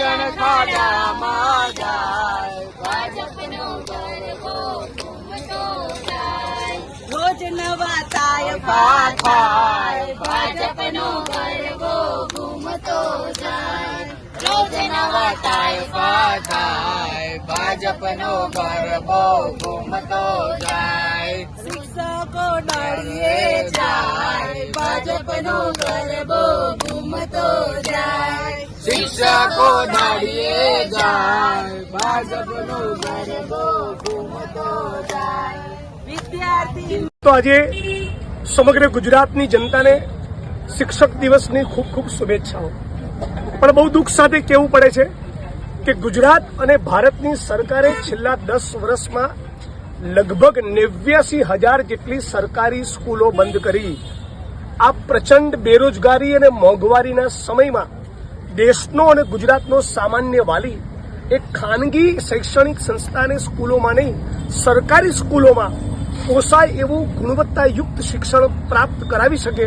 શિક્ષણ ખાડામાં ભાજપનો રોજ નવા તાય ભાજપનો ગરબો ઘૂમતો જાય રોજ નવા થાય. ભાજપનો ગરબો ઘૂમતો જાય. શિક્ષકો નળીએ જાય. ભાજપનો ભાજપનો તો આજે સમગ્ર ગુજરાતની જનતાને શિક્ષક દિવસની ખૂબ ખૂબ શુભેચ્છાઓ. પણ બહુ દુઃખ સાથે કહેવું પડે છે કે ગુજરાત અને ભારતની સરકારે છેલ્લા દસ વર્ષમાં લગભગ નેવ્યાસી હજાર જેટલી સરકારી સ્કૂલો બંધ કરી. આ પ્રચંડ બેરોજગારી અને મોંઘવારીના સમયમાં દેશનો અને ગુજરાતનો સામાન્ય વાલી એક ખાનગી શૈક્ષણિક સંસ્થાને સ્કૂલોમાં નહીં, સરકારી સ્કૂલોમાં પોસાય એવું ગુણવત્તાયુક્ત શિક્ષણ પ્રાપ્ત કરાવી શકે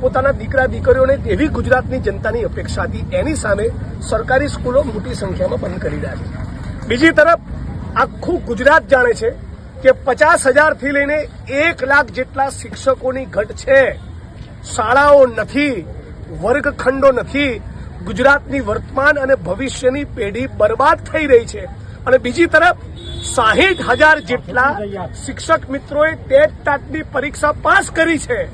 પોતાના દીકરા દીકરીઓને એવી ગુજરાતની જનતાની અપેક્ષા હતી. એની સામે સરકારી સ્કૂલો મોટી સંખ્યામાં બંધ કરી રહ્યા છે. બીજી તરફ, આખું ગુજરાત જાણે છે કે પચાસ હજારથી લઈને એક લાખ જેટલા શિક્ષકોની ઘટ છે. શાળાઓ નથી, વર્ગખંડો નથી ગુજરાતની વર્તમાન અને ભવિષ્યની પેઢી બરબાદ થઈ રહી છે. અને બીજી તરફ, સાહીઠ હજાર જેટલા શિક્ષક મિત્રોએ ટેટ ટાટની પરીક્ષા પાસ કરી છે.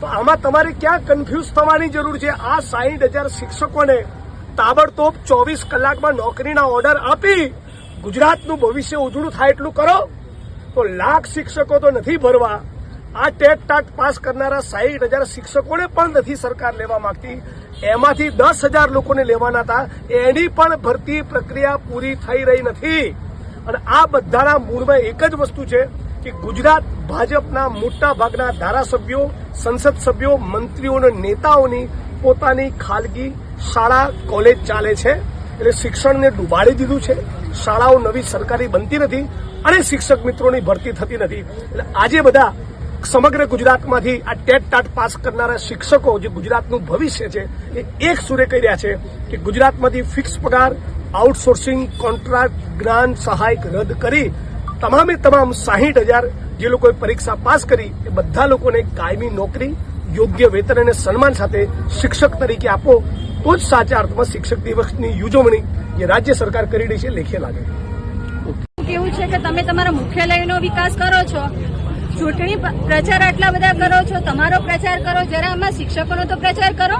તો આમાં તમારે ક્યાં કન્ફ્યુઝ થવાની જરૂર છે? આ સાહીઠ હજાર શિક્ષકોને તાબડતોબ ચોવીસ કલાકમાં નોકરીના ઓર્ડર આપી ગુજરાતનું ભવિષ્ય ઉજળું થાય એટલું કરો. તો લાખ શિક્ષકો તો નથી ભરવા. આ ટેટ ટાટ પાસ કરનારા સાહીઠ હજાર શિક્ષકોને પણ નથી સરકાર લેવા માંગતી. એમાંથી દસ હજાર લોકોને લેવાના હતા. એની પણ ભરતી પ્રક્રિયા પૂરી થઈ રહી નથી. અને આ બધાના મૂળમાં એક જ વસ્તુ છે કે ગુજરાત ભાજપના મોટા ભાગના ધારાસભ્યો, સંસદ સભ્યો, મંત્રીઓ અને નેતાઓની પોતાની ખાલગી શાળા, કોલેજ ચાલે છે. એટલે શિક્ષણને ડૂબાડી દીધું છે. શાળાઓ નવી સરકારી બનતી નથી અને શિક્ષક મિત્રોની ભરતી થતી નથી. એટલે આજે બધા સમગ્ર ગુજરાતમાંથી આ ટેટ ટાટ પાસ કરનારા શિક્ષકો જે ગુજરાતનું ભવિષ્ય છે એ એક સુરે કહી રહ્યા છે કે ગુજરાતમાંથી ફિક્સ પગાર, આઉટસોર્સિંગ, કોન્ટ્રાક્ટ જ્ઞાન સહાયક રદ કરી તમામે તમામ સાહીઠ હજાર જે લોકોએ પરીક્ષા પાસ કરી એ બધા લોકોને કાયમી નોકરી, યોગ્ય વેતન અને સન્માન સાથે શિક્ષક તરીકે આપો, તો જ સાચા અર્થમાં શિક્ષક દિવસની ઉજવણી જે રાજ્ય સરકાર કરી રહી છે લેખે લાગે. કેવું છે કે તમે તમારા મુખ્યાલયનો વિકાસ કરો છો? ચૂંટણી પ્રચાર આટલા બધા કરો છો, તમારો પ્રચાર કરો, જરા આમાં શિક્ષકોનો તો પ્રચાર કરો.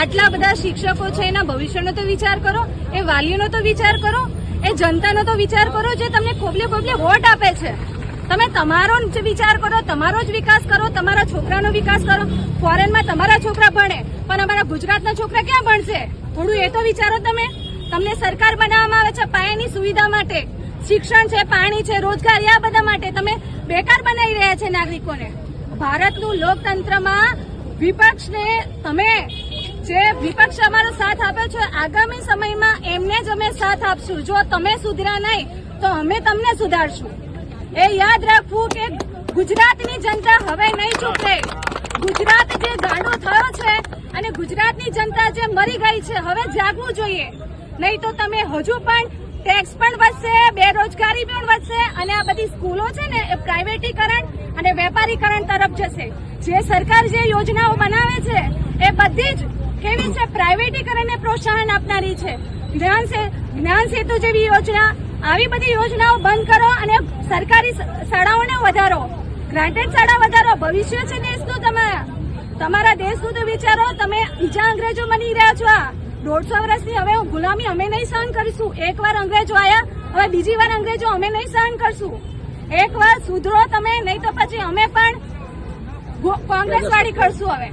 આટલા બધા શિક્ષકો છે, એના ભવિષ્યનો તો વિચાર કરો, એ વાલીઓનો તો વિચાર કરો, એ જનતાનો તો વિચાર કરો, જે તમને ખોબલે ખોબલે વોટ આપે છે. તમે તમારો જ વિચાર કરો, તમારો જ વિકાસ કરો, તમારા છોકરાનો વિકાસ કરો. ફોરેનમાં તમારા છોકરા ભણે, પણ અમારા ગુજરાતના છોકરા ક્યાં ભણશે? થોડું એ તો વિચારો તમે. તમને સરકાર બનાવવામાં આવે છે, પાયાની સુવિધા માટે. શિક્ષણ છે, પાણી છે, રોજગારી આ બધા માટે તમે બેકાર બનાવી રહ્યા છે નાગરિકોને. ભારતનું લોકતંત્રમાં વિપક્ષને તમે જે વિપક્ષ અમારો સાથ આપ્યો છે, આગામી સમયમાં એમને જ અમે સાથ આપશું. જો તમે સુધર્યા નહીં, તો અમે તમને સુધારશું. એ યાદ રાખવું કે ગુજરાતની જનતા હવે નહીં ચૂકે ગુજરાત જે ગાંડો થયો છે અને ગુજરાતની જનતા જે મરી ગઈ છે, હવે જાગવું જોઈએ. નહીં તો તમે હજુ પણ ટેક્સ પણ વધશે, બેરોજગારી પણ વધશે અને આ બધી સ્કૂલો છે ને, એ પ્રાઇવેટીકરણ અને વેપારીકરણ તરફ જશે. જે સરકાર જે યોજનાઓ બનાવે છે, એ બધી જ કેવી છે પ્રાઇવેટીકરણને પ્રોત્સાહન આપનારી છે. જ્ઞાન જ્ઞાન સેતુ જેવી યોજના, આવી બધી યોજનાઓ બંધ કરો અને સરકારી શાળાઓને વધારો. ગ્રાન્ટેડ શાળા વધારો, ભવિષ્ય છે દેશનું તમારા તમારા દેશનું તો વિચારો, તમે બીજા અંગ્રેજો બની રહ્યા છો આ. દોઢસો વર્ષની હવે ગુલામી અમે નહીં સહન કરીશું. એકવાર અંગ્રેજો આવ્યા હવે બીજી વાર અંગ્રેજો અમે નહીં સહન કરશું. એકવાર સુધરો તમે નહીં તો પછી અમે પણ કોંગ્રેસ વાળી કરશું હવે.